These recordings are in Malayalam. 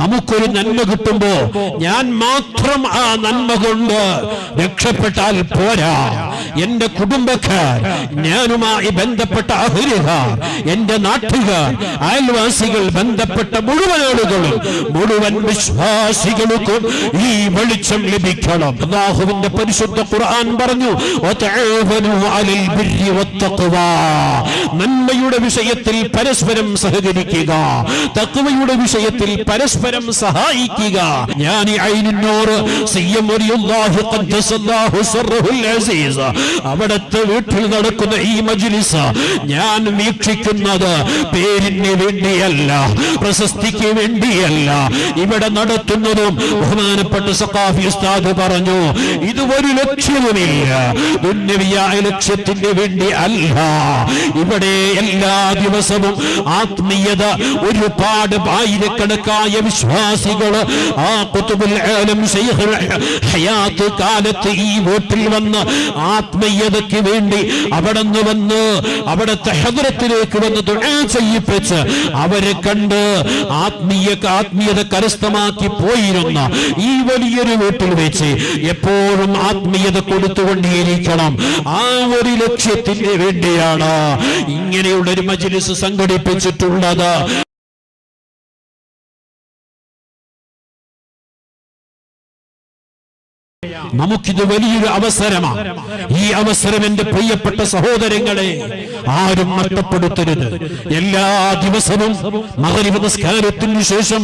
നമുക്കൊരു നന്മ കിട്ടുമ്പോ ഞാൻ മാത്രം ആ നന്മ കൊണ്ട് രക്ഷപ്പെട്ടാൽ പോരാ എന്റെ കുടുംബക്കാർ ഞാനുമായി ബന്ധപ്പെട്ട അഹരികാർ എന്റെ നാട്ടുകാർ അയൽവാസികൾ ബന്ധപ്പെട്ട മുഴുവൻ ആളുകളും മുഴുവൻ വിശ്വാസികൾക്കും ഈ വെളിച്ചം ലഭിക്കണം അള്ളാഹുവിന്റെ പരിശുദ്ധ ഖുർആൻ പറഞ്ഞു. നന്മയുടെ വിഷയത്തിൽ പരസ്പരം സഹകരിക്കുക തക്വയുടെ വിഷയത്തിൽ പരസ്പരം സഹായിക്കുക. ഞാൻ അവിടുത്തെ വീട്ടിൽ നടക്കുന്ന ഈ മജ്ലിസ ഞാൻ വീക്ഷിക്കുന്നത് പേരിന് വേണ്ടിയല്ല പ്രശസ്തിക്ക് വേണ്ടിയല്ല. ഇവിടെ നടത്തുന്നതും ബഹുമാനപ്പെട്ട സഖാഫി ഉസ്താദ് പറഞ്ഞു ഇത് ഒരു ലക്ഷ്യവുമില്ല. ദുന്യവിയായ ലക്ഷ്യത്തിന് വേണ്ടി അല്ല. ഇവിടെ എല്ലാ ദിവസവും ആത്മീയത ഒരുപാട് ആയിരക്കണക്കായ വിശ്വാസികൾ ആ കുത്തുബുൽ ആലം ഹയാത്ത് കാലത്ത് ഈ വീട്ടിൽ വന്ന് ആത്മീയതയ്ക്ക് വേണ്ടി അവിടെ നിന്ന് വന്ന് അവിടുത്തെ ഹദ്രത്തിലേക്ക് വന്ന് ചെയ്യിപ്പിച്ച് അവരെ കണ്ട് ആത്മീയ ആത്മീയത കരസ്ഥമാക്കി പോയിരുന്ന ഈ വലിയൊരു വീട്ടിൽ വെച്ച് എപ്പോഴും ആത്മീയത കൊടുത്തുകൊണ്ടേയിരിക്കണം. ആ ഒരു ലക്ഷ്യത്തിന് വേണ്ടിയാണ് ഇങ്ങനെയുള്ള ഒരു മജ്ലിസ് സംഘടിപ്പിച്ചിട്ടുള്ളത്. നമുക്കിത് വലിയൊരു അവസരമാണ്. അവസരം എന്റെ പ്രിയപ്പെട്ട സഹോദരങ്ങളെ ആരും നഷ്ടപ്പെടുത്തരുത്. എല്ലാ ദിവസവും മകരിവ് നിസ്കാരത്തിന് ശേഷം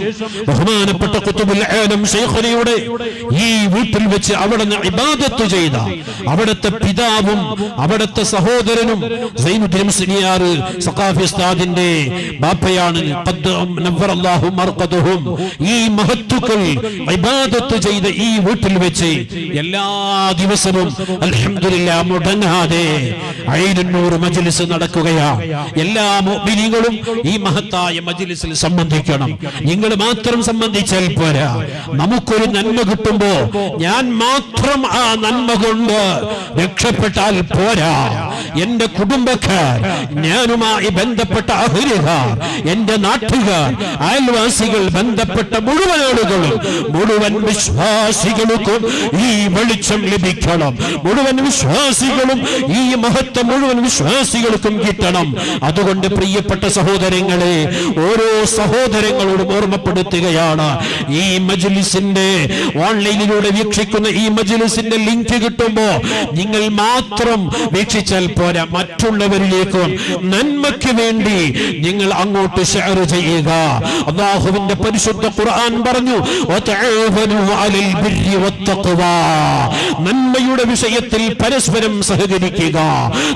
ബഹുമാനപ്പെട്ട കുത്തുബുൽ ആലം ശൈഖുനയുടെ ഈ വീട്ടിൽ വെച്ച് അവിടെ ഇബാദത്ത് ചെയ്ത അവിടുത്തെ പിതാവും അവിടുത്തെ സഹോദരനും സൈനുദ്ദീൻ സിനിയാർ സഖാഫി ഉസ്താദിന്റെ ബാപ്പയാണ്. ഈ മഹത്തുക്കൾ ഇബാദത്ത് ചെയ്ത ഈ വീട്ടിൽ വെച്ച് എല്ലാ ദിവസവും അൽഹംദുലില്ലാ മുടങ്ങാതെ ഐനൂറ് മജിലിസ് നടക്കുകയാ. എല്ലാ മുഅ്മിനീങ്ങളും ഈ മഹത്തായ മജിലിസിൽ സംബന്ധിക്കണം. നിങ്ങൾ മാത്രം സംബന്ധിച്ചാൽ പോരാ. നമുക്കൊരു നന്മ കിട്ടുമ്പോ ഞാൻ മാത്രം ആ നന്മ കൊണ്ട് രക്ഷപ്പെട്ടാൽ പോരാ. എന്റെ കുടുംബക്കാർ ഞാനുമായി ബന്ധപ്പെട്ട അഹരികാർ എന്റെ നാട്ടുകാർ അയൽവാസികൾ ബന്ധപ്പെട്ട മുഴുവൻ ആളുകളും മുഴുവൻ വിശ്വാസികൾക്കും ഈ വെളിച്ചം ലഭിക്കണം. മുഴുവൻ വിശ്വാസികളും ഈ മഹത്വം മുഴുവൻ വിശ്വാസികൾക്കും കിട്ടണം. അതുകൊണ്ട് പ്രിയപ്പെട്ട സഹോദരങ്ങളെ ഓരോ സഹോദരങ്ങളോടും ഓർമ്മപ്പെടുത്തുകയാണ്. ഈ മജ്ലിസിന്റെ ഓൺലൈനിലൂടെ വീക്ഷിക്കുന്ന ഈ മജ്ലിസിന്റെ ലിങ്ക് കിട്ടുമ്പോ നിങ്ങൾ മാത്രം വീക്ഷിച്ചാൽ പോരാ മറ്റുള്ളവരിലേക്കും നന്മയ്ക്ക് വേണ്ടി നിങ്ങൾ അങ്ങോട്ട് ഷെയർ ചെയ്യുക. അള്ളാഹുവിന്റെ പരിശുദ്ധ ഖുർആൻ പറഞ്ഞു. നന്മയുടെ വിഷയത്തിൽ പരസ്പരം സഹകരിക്കുക.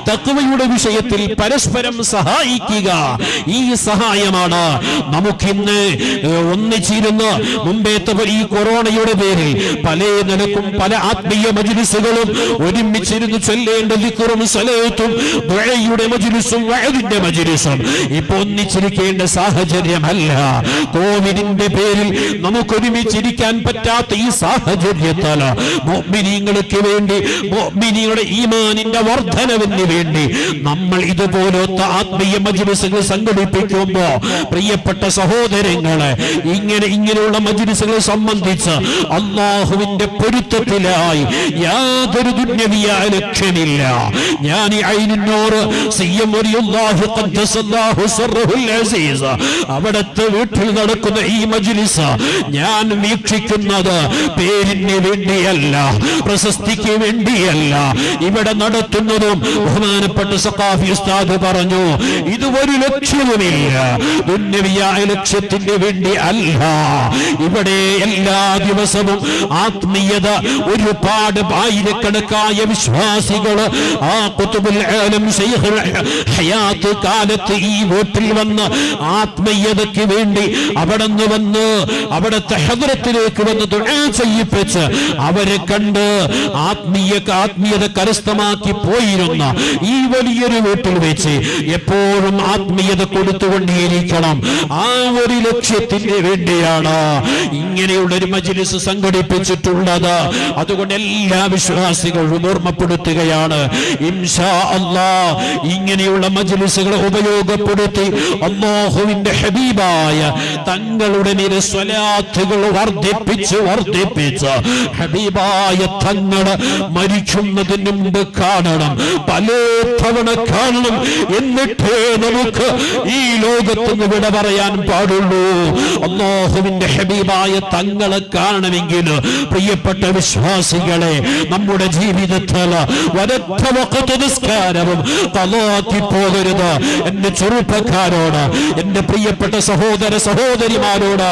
തക്വയുടെ വിഷയത്തിൽ പരസ്പരം സഹായിക്കുക. ഈ സഹായമാണ് നമുക്കിന്ന് ഒന്നിച്ചിരുന്ന് മുമ്പേത്തെ ഈ കൊറോണയുടെ പേരിൽ പല നിലക്കും പല ആത്മീയ മജ്ലിസുകളും ഒരുമിച്ചിരുന്ന് ചൊല്ലേണ്ട ദിക്റും സലത്തും ദുആയുടെ മജ്ലിസും വഅദിന്റെ മജ്ലിസും. ഇപ്പൊ ഒന്നിച്ചിരിക്കേണ്ട സാഹചര്യമല്ല. കോവിഡിന്റെ പേരിൽ നമുക്ക് ഒരുമിച്ചിരിക്കാൻ പറ്റാത്ത ഈ സാഹചര്യത്താൽ മുഅ്മിനീങ്ങൾക്ക് വേണ്ടി മുഅ്മിനീങ്ങളുടെ ഈമാനിന്റെ വർധനവിന് വേണ്ടി നമ്മൾ ഇതുപോലത്തെ ആത്മീയ മജ്ലിസുകൾ സംഘടിപ്പിക്കുമ്പോ പ്രിയപ്പെട്ട സഹോദരങ്ങളെ ഇങ്ങനെ ഇങ്ങനെയുള്ള മജ്ലിസുകളെ സംബന്ധിച്ച് അള്ളാഹുവിന്റെ പൊരുത്തത്തിലായി യാതൊരു ദുന്യവിയായ ലക്ഷ്യമില്ല. ഞാൻ അവിടുത്തെ വീട്ടിൽ നടക്കുന്ന ഈ മജ്ലിസ ഞാൻ വീക്ഷിക്കുന്നത് പേരിന് വേണ്ടിയല്ല പ്രശസ്തിക്ക് വേണ്ടിയല്ല. ഇവിടെ നടത്തുന്നതും ബഹുമാനപ്പെട്ട സഖാഫി ഉസ്താദ് പറഞ്ഞു ഇത് ഒരു ലക്ഷ്യവുമില്ല. ദുന്യവിയായ ലക്ഷ്യത്തിന് വേണ്ടി അല്ല. ഇവിടെ എല്ലാ ദിവസവും ആത്മീയത ഒരുപാട് ആയിരക്കണക്കായ വിശ്വാസികൾ ആ കുത്തു ഹയാത്ത് കാലത്ത് ഈ വീട്ടിൽ വന്ന് ആത്മീയതയ്ക്ക് വേണ്ടി അവിടെ നിന്ന് വന്ന് അവിടുത്തെ ഹദ്രത്തിലേക്ക് വന്ന് ചെയ്യിപ്പിച്ച് അവരെ കണ്ട് ആത്മീയ ആത്മീയത കരസ്ഥമാക്കി പോയിരുന്ന ഈ വലിയൊരു വീട്ടിൽ വെച്ച് എപ്പോഴും ആത്മീയത കൊടുത്തുകൊണ്ടേയിരിക്കണം. ആ ഒരു ലക്ഷ്യത്തിന് വേണ്ടിയാണ് ഇങ്ങനെയുള്ള ഒരു മജ്ലിസ് സംഘടിപ്പിച്ചിട്ടുള്ളത്. അതുകൊണ്ട് എല്ലാ വിശ്വാസികളും ഓർമ്മപ്പെടുത്തുകയാണ്. ഇൻഷാ ഇങ്ങനെയുള്ള മജ്ലിസുകളെ ഉപയോഗപ്പെടുത്തി അള്ളാഹുവിന്റെ ഹബീബായ തങ്ങളുടെ നിരസ്വലാത്തുകൾ വർദ്ധിപ്പിച്ച് വർദ്ധിപ്പിച്ച് ഹബീബായ തങ്ങൾ മരിക്കുന്നതിന് മുമ്പ് കാണണം പല തവണ കാണണം എന്നിട്ടേ നമുക്ക് ഈ ലോകത്ത് നിന്ന് വിട പറയാൻ പാടുള്ളൂ. അള്ളാഹുവിന്റെ ഹബീബായ തങ്ങളെ കാണണമെങ്കിൽ പ്രിയപ്പെട്ട വിശ്വാസികളെ നമ്മുടെ ജീവിതത്തിൽ വരത്ത നിസ്കാരവും തലാക്കി പോകരുത്. എന്റെ ചെറുപ്പക്കാരോട് എന്റെ പ്രിയപ്പെട്ട സഹോദര സഹോദരിമാരോട്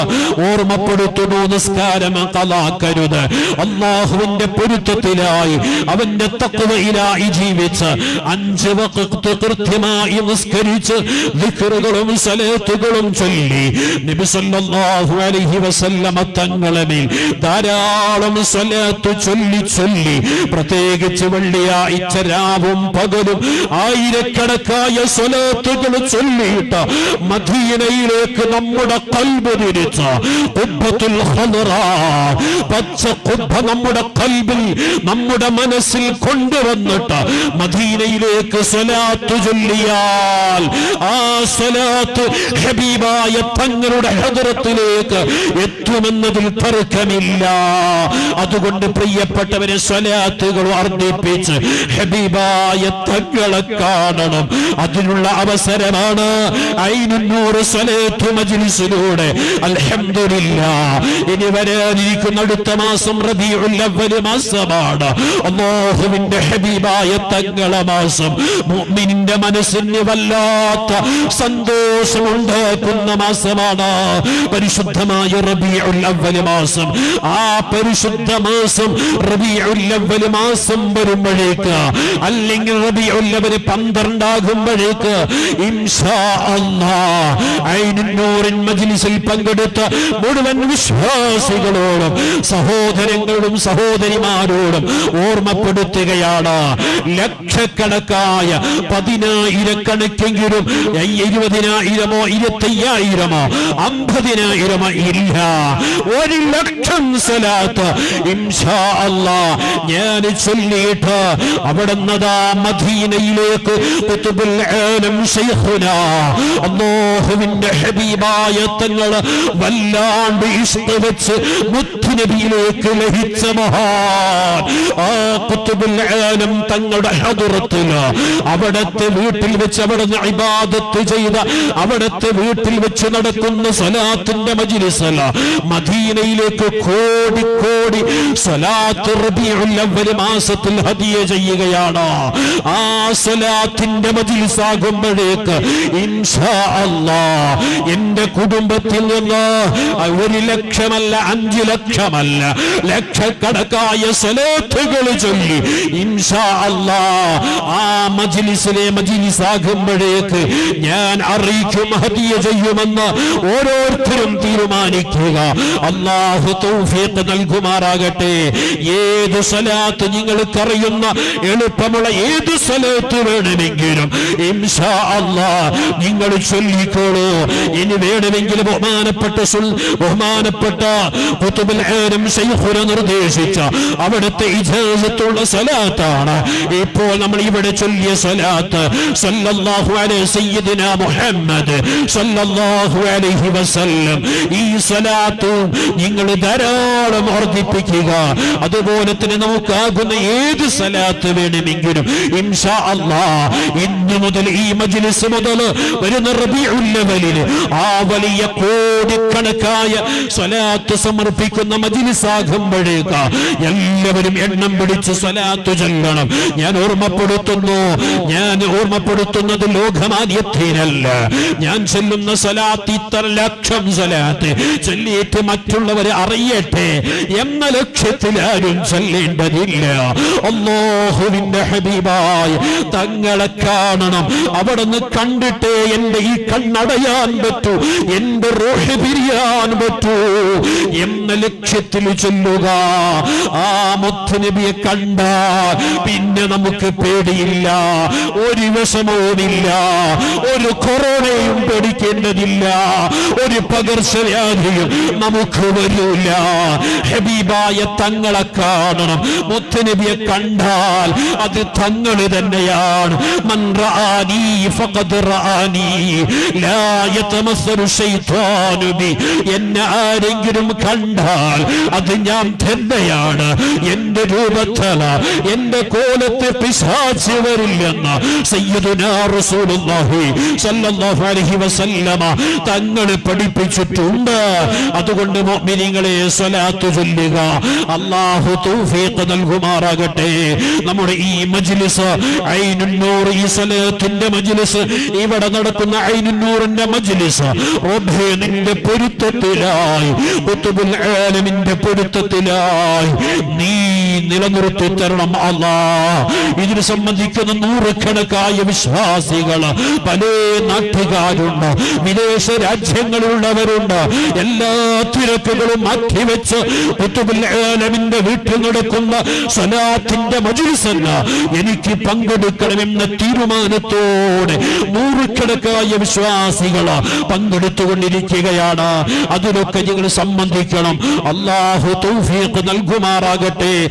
ഓർമ്മപ്പെടുത്തുന്നു നിസ്കാരം തലാക്കരുത് അള്ളാഹുവിന്റെ പൊരുത്തത്തിലായി അവന്റെ തത്വയിലായി ജീവിച്ച് അഞ്ച് വക്ത് കൃത്യമായി നിസ്കരിച്ച് ദിക്റുകളും സലേത്തുകളും ചൊല്ലി. നബി സല്ലല്ലാഹു അലൈഹി വസല്ലമ തങ്ങളെ ധാരാളം സലാത്ത് ചൊല്ലി ചൊല്ലി. പ്രത്യേകിച്ച് വെള്ളിയാഴ്ച രാവും പകലും ആയിരക്കണക്കായ സ്വലാത്തുകൾ ചൊല്ലിയിട്ട് മദീനയിലേക്ക് നമ്മുടെ കൽബ് തിരിച്ച ഖുബ്ബത്തുൽ ഖദറാ പച്ച ഖുബ്ബ നമ്മുടെ കൽബിൽ നമ്മുടെ മനസ്സിൽ കൊണ്ടുവന്നിട്ട് മദീനയിലേക്ക് സ്വലാത്തു ചൊല്ലിയാൽ ആ സ്വലാത്ത് ഹബീബായ തങ്ങളുടെ ഹദറത്തിലേക്ക് എത്തുമെന്നതിൽ തർക്കമില്ല. അതുകൊണ്ട് പ്രിയപ്പെട്ടവരെ സ്വലാത്തുകൾ വർദ്ധിപ്പിച്ച് ഹബീബായ തങ്ങളെ കാണണം. അതിനുള്ള അവസരമാണ് അയിനൂറ് സ്വലേത്ത് മജ്ലിസിലൂടെ. ഇനി വരാനിരിക്കുന്ന അടുത്ത മാസം അവ്വൽ മാസമാണ്. അല്ലാഹുവിന്റെ ഹബീബായ തങ്ങളെ മാസം. മുഅ്മിനിന്റെ മനസ്സിന് വല്ലാത്ത സന്തോഷമുണ്ടാക്കുന്ന മാസമാണ് പരിശുദ്ധമായ റബീഉൽ അവ്വൽ മാസം. ആ പരിശുദ്ധ മാസം റബീഉൽ അവ്വൽ മാസം വരുമ്പോഴേക്ക് അല്ലെങ്കിൽ റബീഉൽ അവ്വൽ പന്ത്രണ്ടാകുമ്പോഴേക്ക് മജ്ലിസിൽ പങ്കെടുത്ത മുഴുവൻ വിശ്വാസികളോടും സഹോദരങ്ങളോടും സഹോദരിമാരോടും ഓർമ്മപ്പെടുത്തുകയാണ്. ലക്ഷക്കണക്കായ പതിനായിരക്കണക്കെങ്കിലും ഇരുപതിനായിരമോ ഇരുപത്തയ്യായിരമോ അമ്പതിനായിരമോ ഇല്ല. ഒരു ലക്ഷം സലാത്ത് ഞാൻ ചൊല്ലിയിട്ട് അവിടെ നിന്നതാ മദീനയിലേക്ക് ഖുതുബുൽ ആലം ശൈഖുനാ. അല്ലാഹുവിന്റെ ഹബീബായ തങ്ങൾ വല്ലാണ്ട് ഇഷ്ട വെച്ച് മുത്തുനബിയിലേക്ക് ലഹിച്ച മഹാൻ. ആ ഖുതുബുൽ ആലം തങ്ങളുടെ ഹദറത്തിൽ അവിടത്തെ വീട്ടിൽ വെച്ച് അവിടെ ഇബാദത്ത് ചെയ്ത അവിടത്തെ വീട്ടിൽ വെച്ച് നടക്കുന്ന സലാത്തിന്റെ മജിലിസല മദീനയിലേക്ക് കോടി കോടി സലാത്ത് അവ്വൽ മാസത്തിൽ ഹദിയ ചെയ്യുകയാണ്. ആ ഇൻഷാ അല്ലാ എന്റെ കുടുംബത്തിൽ നിന്ന് ഒരു ലക്ഷമല്ല അഞ്ചു ലക്ഷമല്ല ലക്ഷക്കണക്കായ സ്വലാത്തുകൾ ചൊല്ലി ഇൻഷാ അല്ലാ ആ മജിലിസിലെ മജിലിസാകുമ്പോഴേക്ക് ഞാൻ അറിയിക്കും ഹദിയ ചെയ്യുമെന്ന് ഓരോരുത്തരും തീരുമാനിക്കുക. അള്ളാഹു തൗഫീഖ് നൽകുമാറാകട്ടെ. ഏത് സ്വലാത്ത് നിങ്ങൾക്കറിയുന്ന എളുപ്പമുള്ള ഏത് സ്വലാത്ത് വേണമെങ്കിലും? ഇൻഷാ അല്ലാ നിങ്ങൾ ചൊല്ലിക്കോളൂ. ഇനി വേണമെങ്കിൽ ബഹുമാനപ്പെട്ട ബഹുമാനപ്പെട്ട നിർദ്ദേശിച്ച അവിടുത്തെ ഇജാസത്തുള്ള സലാത്താണ്. ഇപ്പോൾ നമ്മൾ ഇവിടെ ചൊല്ലിയ സലാത്ത് സല്ലല്ലാഹു അലൈഹി മുഹമ്മദ് സല്ലല്ലാഹു അലൈഹി വസല്ലം. ഈ നിങ്ങൾ ധാരാളം വർദ്ധിപ്പിക്കുക. അതുപോലെ തന്നെ നമുക്കാകുന്ന ഏത് സലാത്ത് വേണമെങ്കിലും ഇൻഷാ അല്ലാ ഇന്ന് മുതൽ ഈ മജ്ലിസ് മുതൽ വരുന്ന റബീഉൽ അവലിൽ ആ വലിയ കോടിക്കണക്കായ സ്വലാത്ത് സമർപ്പിക്കുന്ന മജ്ലിസാകുമ്പോഴേക്ക് എല്ലാവരും എണ്ണം പിടിച്ച് സ്വലാത്ത് ചെല്ലണം. ഞാൻ ഓർമ്മപ്പെടുത്തുന്നു ഞാൻ ഓർമ്മപ്പെടുത്തുന്നത് ലോകമാദ്യത്തിനല്ല ഞാൻ ചൊല്ലുന്ന സ്വലാത്ത് ഇത്ര ലക്ഷം സ്വലാത്ത്. ചൊല്ലിയിട്ട് മറ്റുള്ളവരെ അറിയട്ടെ എന്ന ലക്ഷ്യത്തിൽ ആരും ചൊല്ലേണ്ടതില്ല. അല്ലാഹുവിന്റെ ഹബീബായ തങ്ങളെ കാണണം. അവിടുന്ന് കണ്ടിട്ടേ എന്റെ ഈ കണ്ണടയാൻ പറ്റൂ. എന്റെ റോഹ് പിരിയാൻ പറ്റൂ. എന്ന ലക്ഷ്യത്തിൽ ചൊല്ലുക. ആ മുത്തുനബിയെ കണ്ടാൽ പിന്നെ നമുക്ക് പേടിയില്ല. ഒരു വിഷമവുമില്ല. ഒരു കൊറോണയും പേടിക്കേണ്ടതില്ല. ഒരു പകർച്ചവ്യാധിയും നമുക്ക് വരൂല. ഹബീബായ തങ്ങളെ കാണണം. മുത്തുനബിയെ കണ്ടാൽ അത് തങ്ങൾ തന്നെയാണ്. എന്നെ ആരെങ്കിലും കണ്ടാൽ അത് ഞാൻ തന്നെയാണ്. എന്റെ രൂപത്തല എന്റെ കോലത്തെ പിശാച് വരില്ലെന്ന് തങ്ങളെ പഠിപ്പിച്ചിട്ടുണ്ട്. അതുകൊണ്ട് മുഅ്മിനീങ്ങളെ സ്വലാത്ത് ചൊല്ലുക. അല്ലാഹു തൗഫീഖ് നൽകുമാറാകട്ടെ. നമ്മുടെ ഈ മജ്ലിസ് ഐനുന്നൂർ ഈ സ്വലാത്തിന്റെ മജ്ലിസ് ഇവിടെ നടക്കുന്ന ഐനുന്നൂറിന്റെ മജ്ലിസ് നിന്റെ പൊരുത്തത്തിലായി. ആലമിന്റെ പൊരുത്തത്തിലായി നീ നിലനിർത്തി തരണം അല്ലാ. ഇതിന് സംബന്ധിക്കുന്ന നൂറുകണക്കായ വിശ്വാസികൾ പല നാട്ടുകാരുണ്ട് വിദേശ രാജ്യങ്ങളുള്ളവരുണ്ട്. എല്ലാ തിരക്കുകളും മാറ്റിവെച്ച് ഖുതുബുൽ ആലമിന്റെ വീട്ടിൽ നടക്കുന്ന സ്വലാത്തിന്റെ മജ്ലിസെന്ന് എനിക്ക് പങ്കെടുക്കണമെന്ന തീരുമാനത്തോടെ നൂറുകണക്കായ വിശ്വാസികൾ പങ്കെടുത്തുകൊണ്ടിരിക്കുകയാണ്. അതിലൊക്കെ നിങ്ങൾ സംബന്ധിക്കണം. അള്ളാഹു തൗഫീഖ് നൽകുമാറാകട്ടെ.